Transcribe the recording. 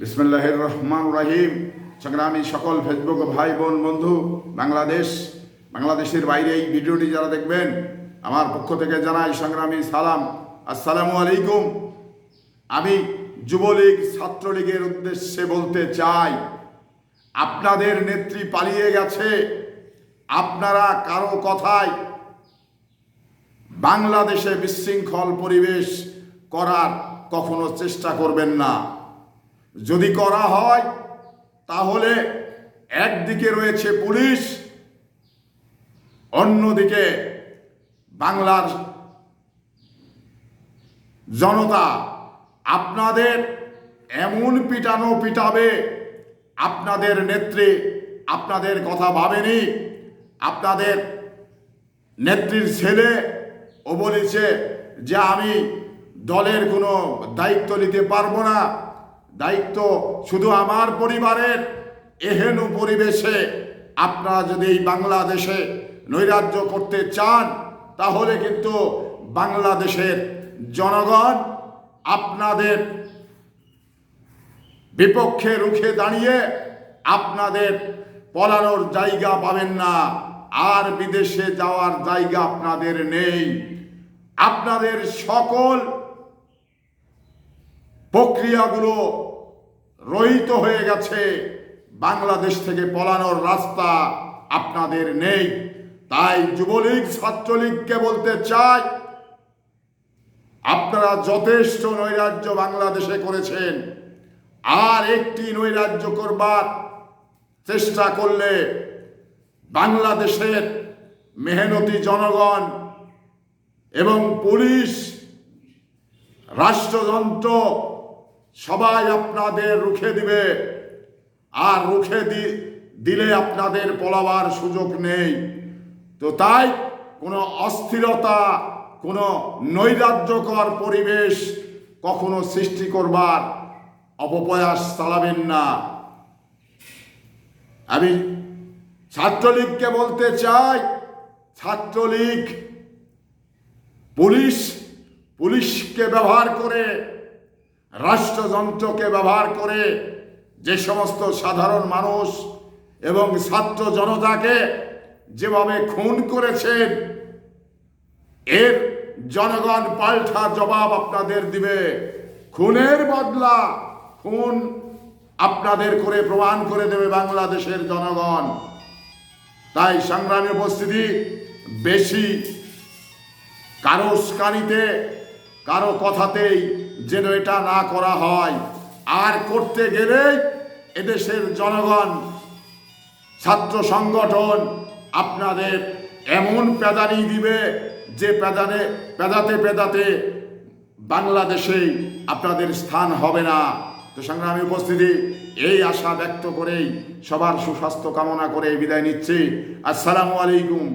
বিসমুল্লাহির রহমান রাহিম। সংগ্রামী সকল ফেসবুক ভাই বোন বন্ধু, বাংলাদেশ, বাংলাদেশের বাইরে এই ভিডিওটি যারা দেখবেন, আমার পক্ষ থেকে জানাই সংগ্রামী সালাম। আসসালামু আলাইকুম। আমি যুবলীগ ছাত্রলীগের উদ্দেশ্যে বলতে চাই, আপনাদের নেত্রী পালিয়ে গেছে। আপনারা কারও কথায় বাংলাদেশে বিশৃঙ্খল পরিবেশ করার কখনো চেষ্টা করবেন না। যদি করা হয়, তাহলে একদিকে রয়েছে পুলিশ, অন্যদিকে বাংলার জনতা। আপনাদের এমন পিটানো পিটাবে, আপনাদের নেত্রী আপনাদের কথা ভাবেনি, আপনাদের নেত্রীর ছেলে ও বলেছে যে আমি দলের কোনো দায়িত্ব নিতে পারব না। দায়িত্ব শুধু আমার পরিবারের, এহেন পরিবেশে আপনারা যদি এই বাংলাদেশে নৈরাজ্য করতে চান, তাহলে কিন্তু বাংলাদেশের জনগণ আপনাদের বিপক্ষে রুখে দাঁড়িয়ে আপনাদের পলানোর জায়গা পাবেন না। আর বিদেশে যাওয়ার জায়গা আপনাদের নেই। আপনাদের সকল প্রক্রিয়াগুলো রহিত হয়ে গেছে। বাংলাদেশ থেকে পলানোর রাস্তা আপনাদের নেই। তাই যুবলীগ, ছাত্রলীগকে বলতে চাই, আপনারা যথেষ্ট নৈরাজ্য বাংলাদেশে করেছেন। আর একটি নৈরাজ্য করবার চেষ্টা করলে বাংলাদেশের মেহনতি জনগণ এবং পুলিশ, রাষ্ট্রযন্ত্র সবাই আপনাদের রুখে দিবে। আর রুখে দিলে আপনাদের পলাবার সুযোগ নেই। তো তাই কোনো অস্থিরতা, কোনো নৈরাজ্যকর পরিবেশ কখনো সৃষ্টি করবার অপপ্রয়াস চালাবেন না। আমি ছাত্রলীগকে বলতে চাই, ছাত্রলীগ পুলিশ, পুলিশকে ব্যবহার করে রাষ্ট্রযন্ত্রকে ব্যবহার করে যে সমস্ত সাধারণ মানুষ এবং ছাত্র জনতাকে যেভাবে খুন করেছেন, এর জনগণ পাল্টা জবাব আপনাদের দিবে। খুনের বদলা খুন আপনাদের করে প্রমাণ করে দেবে বাংলাদেশের জনগণ। তাই সংগ্রামী উপস্থিতি, বেশি কারও স্কানিতে, কারও কথাতেই যেন এটা না করা হয়। আর করতে গেলেই এদেশের জনগণ, ছাত্র সংগঠন আপনাদের এমন পেদানি দিবে যে পেদানে পেদাতে পেদাতে বাংলাদেশেই আপনাদের স্থান হবে না। তো সংগ্রামী উপস্থিতি, এই আশা ব্যক্ত করেই সবার সুস্বাস্থ্য কামনা করে বিদায় নিচ্ছি। আসসালামু আলাইকুম।